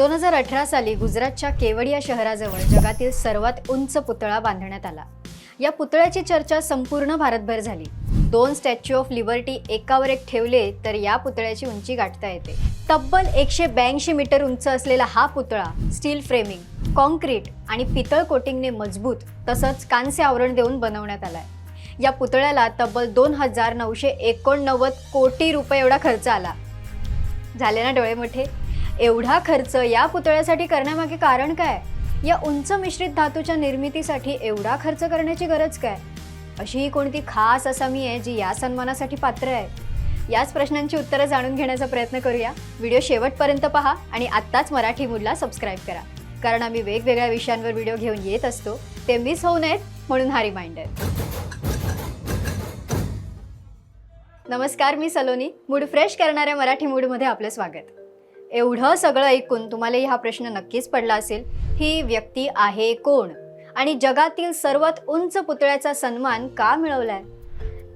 दोन हजार अठरा साली गुजरातच्या केवडिया शहराजवळ जगातील सर्वात उंच पुतळा बांधण्यात आला. या पुतळ्याची चर्चा संपूर्ण भारतभर झाली. दोन स्टॅच्यू ऑफ लिबर्टी एकावर एक ठेवले तर या पुतळ्याची उंची गाठता येते. तब्बल एकशे ब्याऐंशी मीटर उंच असलेला हा पुतळा स्टील फ्रेमिंग कॉन्क्रीट आणि पितळ कोटिंगने मजबूत तसंच कांस्य आवरण देऊन बनवण्यात आलाय. या पुतळ्याला तब्बल दोन हजार नऊशे एकोणनव्वद कोटी रुपये एवढा खर्च आला. झाले ना डोळे मोठे? एवढा खर्च या पुतळ्यासाठी करण्यामागे कारण काय? या उंच मिश्रित धातूच्या निर्मितीसाठी एवढा खर्च करण्याची गरज काय? अशी ही कोणती खास असामी आहे जी या सन्मानासाठी पात्र आहे? याच प्रश्नांची उत्तरं जाणून घेण्याचा प्रयत्न करूया. व्हिडिओ शेवटपर्यंत पहा आणि आत्ताच मराठी मूडला सबस्क्राईब करा. कारण आम्ही वेगवेगळ्या विषयांवर व्हिडिओ घेऊन येत असतो. ते मिस होऊ नयेत म्हणून हा रिमाइंडर नमस्कार मी सलोनी. मूड फ्रेश करणाऱ्या मराठी मूडमध्ये आपलं स्वागत. एवढं सगळं ऐकून तुम्हालाही हा प्रश्न नक्कीच पडला असेल ही व्यक्ती आहे कोण? आणि जगातील सर्वात उंच पुतळ्याचा सन्मान का मिळवलाय?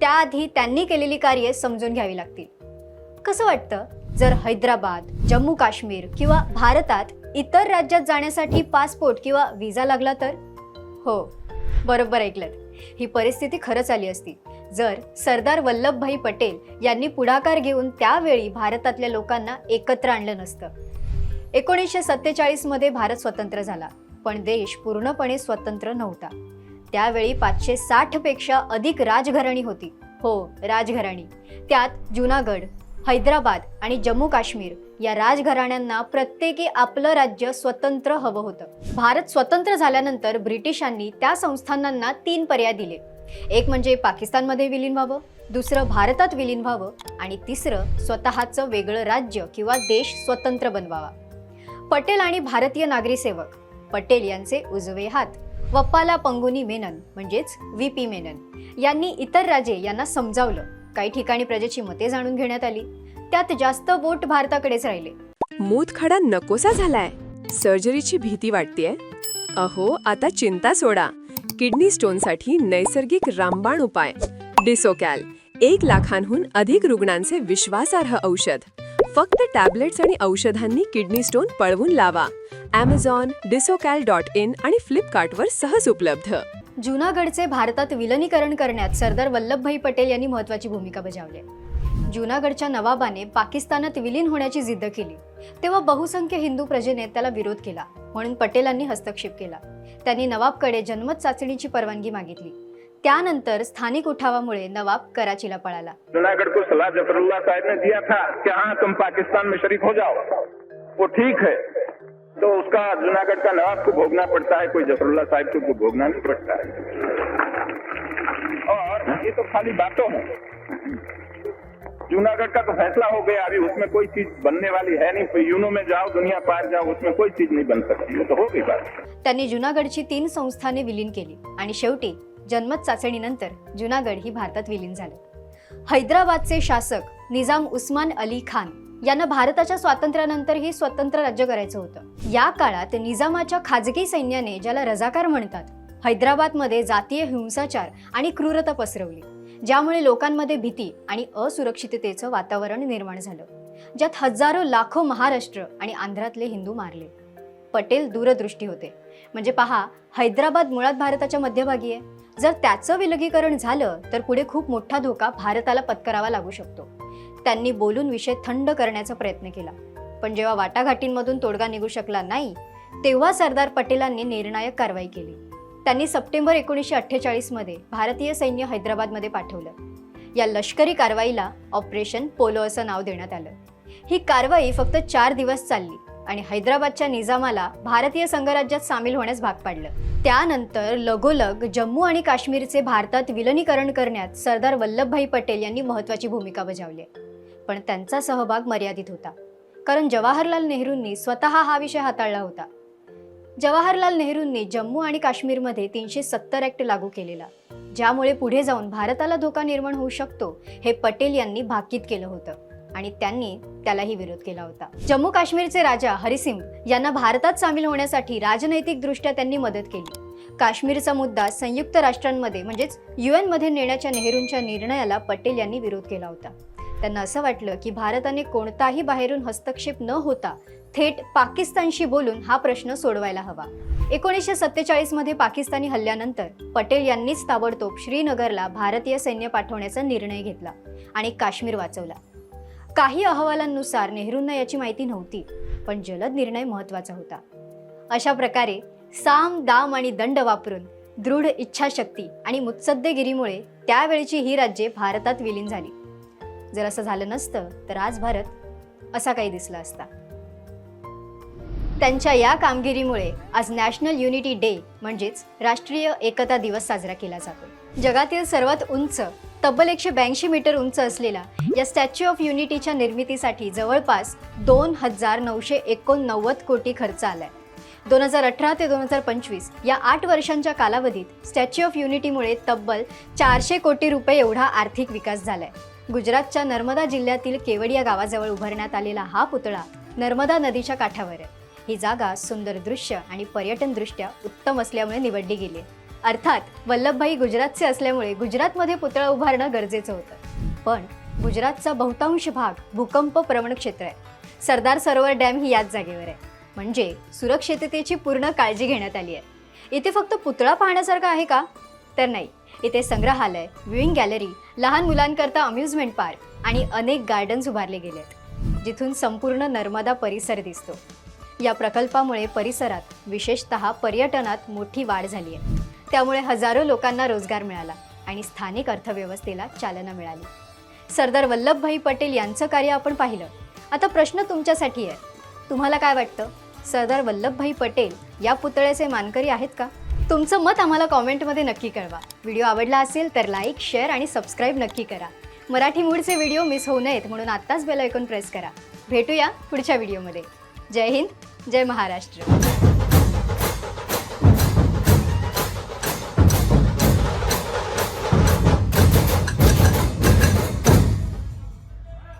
त्याआधी त्यांनी केलेली कार्ये समजून घ्यावी लागतील. कसं वाटतं? जर हैदराबाद जम्मू काश्मीर किंवा भारतात इतर राज्यात जाण्यासाठी पासपोर्ट किंवा व्हिसा लागला तर? हो बरोबर ऐकलं ही परिस्थिती खरंच आली असती. जर सरदार वल्लभभाई पटेल यांनी पुढाकार घेऊन त्यावेळी भारतातल्या लोकांना एकत्र आणलं नसतं. एकोणीसशे सत्तेचाळीसमध्ये भारत स्वतंत्र झाला पण देश पूर्णपणे स्वतंत्र नव्हता. त्यावेळी पाचशे साठपेक्षा अधिक राजघराणी होती. हो राजघराणी. त्यात जुनागड हैदराबाद आणि जम्मू काश्मीर या राजघराण्यांना प्रत्येकी आपलं राज्य स्वतंत्र हवं होतं. भारत स्वतंत्र झाल्यानंतर ब्रिटिशांनी त्या संस्थानांना तीन पर्याय दिले. एक म्हणजे पाकिस्तानमध्ये विलीन व्हावं दुसरं भारतात विलीन व्हावं आणि तिसरं स्वतःचं वेगळं राज्य किंवा देश स्वतंत्र बनवावा. पटेल आणि भारतीय नागरी सेवक पटेल यांचे उजवे हात वप्पाला पंगुनी मेनन म्हणजेच व्ही पी मेनन यांनी इतर राजे यांना समजावलं. काही ठिकाणी प्रजेची मते जाणून घेण्यात आली. त्यात जास्त वोट भारताकडेच राहिले. मूतखडा नकोसा झालाय. सर्जरीची भीती वाटतेय? अहो आता चिंता सोडा. किडनी स्टोनसाठी नैसर्गिक रामबाण उपाय. डिसोकॅल एक लाखांहून अधिक रुग्णांचे विश्वासार्ह औषध. फक्त टॅबलेट्स आणि औषधांनी किडनी स्टोन पळवून लावा. ॲमेझॉन डिसोकॅल डॉट इन आणि फ्लिपकार्टवर सहज उपलब्ध. जुनागडचे भारतात विलनीकरण करण्यात सरदार वल्लभभाई पटेल यांनी महत्वाची भूमिका बजावली आहे. जुनागडच्या नवाबाने पाकिस्तानात विलीन होण्याची जिद्द केली. तेव्हा बहुसंख्य हिंदू प्रजेने त्याला विरोध केला. म्हणून पटेलांनी हस्तक्षेप केला. त्यांनी नवाबकडे जन्मत चाचणीची परवानगी मागितली. त्यानंतर स्थानिक उठावामुळे नवाब कराचीला पळाला. जूनागढ़ को सलाह जफरुल्ला साहब ने दिया था कि हाँ तुम पाकिस्तान में शरीक हो जाओ। वो ठीक है। तो उसका जूनागढ़ का नवाब को भोगना पड़ता है कोई जफरुल्ला साहब को भोगना नहीं पड़ता है। और ये तो खाली बातों है। जूनागढ़ का तो फैसला हो गया अभी उसमें कोई चीज बनने वाली है नहीं। यूनो में जाओ दुनिया पार जाओ उसमें कोई चीज नहीं बन सकती। वो तो हो गई बात। त्यांनी जुनागडची तीन संस्थाने विलीन केली आणि शेवटी जन्मत चाचणीनंतर जुनागड ही भारतात विलीन झाले. हैदराबादचे शासक निजाम उस्मान अली खान यांना भारताच्या स्वातंत्र्यानंतरही स्वतंत्र राज्य करायचं होतं. या काळात निजामाच्या खाजगी सैन्याने ज्याला रजाकार म्हणतात हैदराबादमध्ये जातीय हिंसाचार आणि क्रूरता पसरवली. ज्यामुळे लोकांमध्ये भीती आणि असुरक्षिततेचं वातावरण निर्माण झालं. ज्यात हजारो लाखो महाराष्ट्र आणि आंध्रातले हिंदू मारले. पटेल दूरदृष्टी होते. म्हणजे पहा हैदराबाद मुळात भारताच्या मध्यभागी आहे. जर त्याचं विलगीकरण झालं तर पुढे खूप मोठा धोका भारताला पत्करावा लागू शकतो. त्यांनी बोलून विषय थंड करण्याचा प्रयत्न केला. पण जेव्हा वाटाघाटींमधून तोडगा निघू शकला नाही तेव्हा सरदार पटेलांनी निर्णायक कारवाई केली. त्यांनी सप्टेंबर एकोणीसशे अठ्ठेचाळीसमध्ये भारतीय सैन्य हैदराबादमध्ये पाठवलं. या लष्करी कारवाईला ऑपरेशन पोलो असं नाव देण्यात आलं. ही कारवाई फक्त चार दिवस चालली आणि हैदराबादच्या निजामाला भारतीय संघराज्यात सामील होण्यास भाग पाडलं. त्यानंतर लगोलग जम्मू आणि काश्मीरचे भारतात विलनीकरण करण्यात सरदार वल्लभभाई पटेल यांनी महत्त्वाची भूमिका बजावली आहे. पण त्यांचा सहभाग मर्यादित होता. कारण जवाहरलाल नेहरूंनी स्वतः हा विषय हाताळला होता. जवाहरलाल नेहरूंनी जम्मू आणि काश्मीरमध्ये तीनशे सत्तर ॲक्ट लागू केलेला. ज्यामुळे पुढे जाऊन भारताला धोका निर्माण होऊ शकतो हे पटेल यांनी भाकीत केलं होतं आणि त्यांनी त्यालाही विरोध केला होता. जम्मू काश्मीरचे राजा हरिसिंग यांना भारतात सामील होण्यासाठी राजनैतिकदृष्ट्या त्यांनी मदत केली. काश्मीरचा मुद्दा संयुक्त राष्ट्रांमध्ये म्हणजेच यू मध्ये नेण्याच्या नेहरूंच्या निर्णयाला पटेल यांनी विरोध केला होता. त्यांना असं वाटलं की भारताने कोणताही बाहेरून हस्तक्षेप न होता थेट पाकिस्तानशी बोलून हा प्रश्न सोडवायला हवा. एकोणीसशे सत्तेचाळीसमध्ये पाकिस्तानी हल्ल्यानंतर पटेल यांनीच ताबडतोब श्रीनगरला भारतीय सैन्य पाठवण्याचा निर्णय घेतला आणि काश्मीर वाचवला. काही अहवालांनुसार नेहरूंना याची माहिती नव्हती पण जलद निर्णय महत्त्वाचा होता. अशा प्रकारे साम दाम आणि दंड वापरून दृढ इच्छाशक्ती आणि मुत्सद्देगिरीमुळे त्यावेळची ही राज्ये भारतात विलीन झाली. जर असं झालं नसतं तर आज भारत असा काही दिसला असता. त्यांच्या या कामगिरीमुळे आज नॅशनल युनिटी डे म्हणजेच राष्ट्रीय एकता दिवस साजरा केला जातो. जगातील सर्वात उंच तब्बल एकशे ब्याऐंशी मीटर उंच असलेला या स्टॅच्यू ऑफ युनिटीच्या निर्मितीसाठी जवळपास दोन हजार नऊशे एकोणनव्वद कोटी खर्च आलाय. दोन हजार अठरा ते दोन हजार पंचवीस या आठ वर्षांच्या कालावधीत स्टॅच्यू ऑफ युनिटीमुळे तब्बल चारशे कोटी रुपये एवढा आर्थिक विकास झालाय. गुजरातच्या नर्मदा जिल्ह्यातील केवडिया गावाजवळ उभारण्यात आलेला हा पुतळा नर्मदा नदीच्या काठावर आहे. ही जागा सुंदर दृश्य आणि पर्यटनदृष्ट्या उत्तम असल्यामुळे निवडली गेली. आहे. अर्थात वल्लभभाई गुजरातचे असल्यामुळे गुजरातमध्ये पुतळा उभारणं गरजेचं होतं. पण गुजरातचा बहुतांश भाग भूकंप प्रवण क्षेत्र आहे. सरदार सरोवर डॅम ही याच जागेवर आहे. म्हणजे सुरक्षिततेची पूर्ण काळजी घेण्यात आली आहे. इथे फक्त पुतळा पाहण्यासारखा आहे का? तर नाही. इथे संग्रहालय व्ह्यूइंग गॅलरी लहान मुलांकरता अम्युजमेंट पार्क आणि अनेक गार्डन्स उभारले गेले आहेत जिथून संपूर्ण नर्मदा परिसर दिसतो. या प्रकल्पामुळे परिसरात विशेषतः पर्यटनात मोठी वाढ झाली आहे. त्यामुळे हजारो लोकांना रोजगार मिळाला आणि स्थानिक अर्थव्यवस्थेला चालना मिळाली. सरदार वल्लभभाई पटेल यांचं कार्य आपण पाहिलं. आता प्रश्न तुमच्यासाठी आहे. तुम्हाला काय वाटतं? सरदार वल्लभभाई पटेल या पुतळ्याचे मानकरी आहेत का? तुमचं मत आम्हाला कॉमेंटमध्ये नक्की कळवा. व्हिडिओ आवडला असेल तर लाईक शेअर आणि सबस्क्राईब नक्की करा. मराठी मूडचे व्हिडिओ मिस होऊ नयेत म्हणून आत्ताच बेल ऐकून प्रेस करा. भेटूया पुढच्या व्हिडिओमध्ये. जय हिंद जय महाराष्ट्र.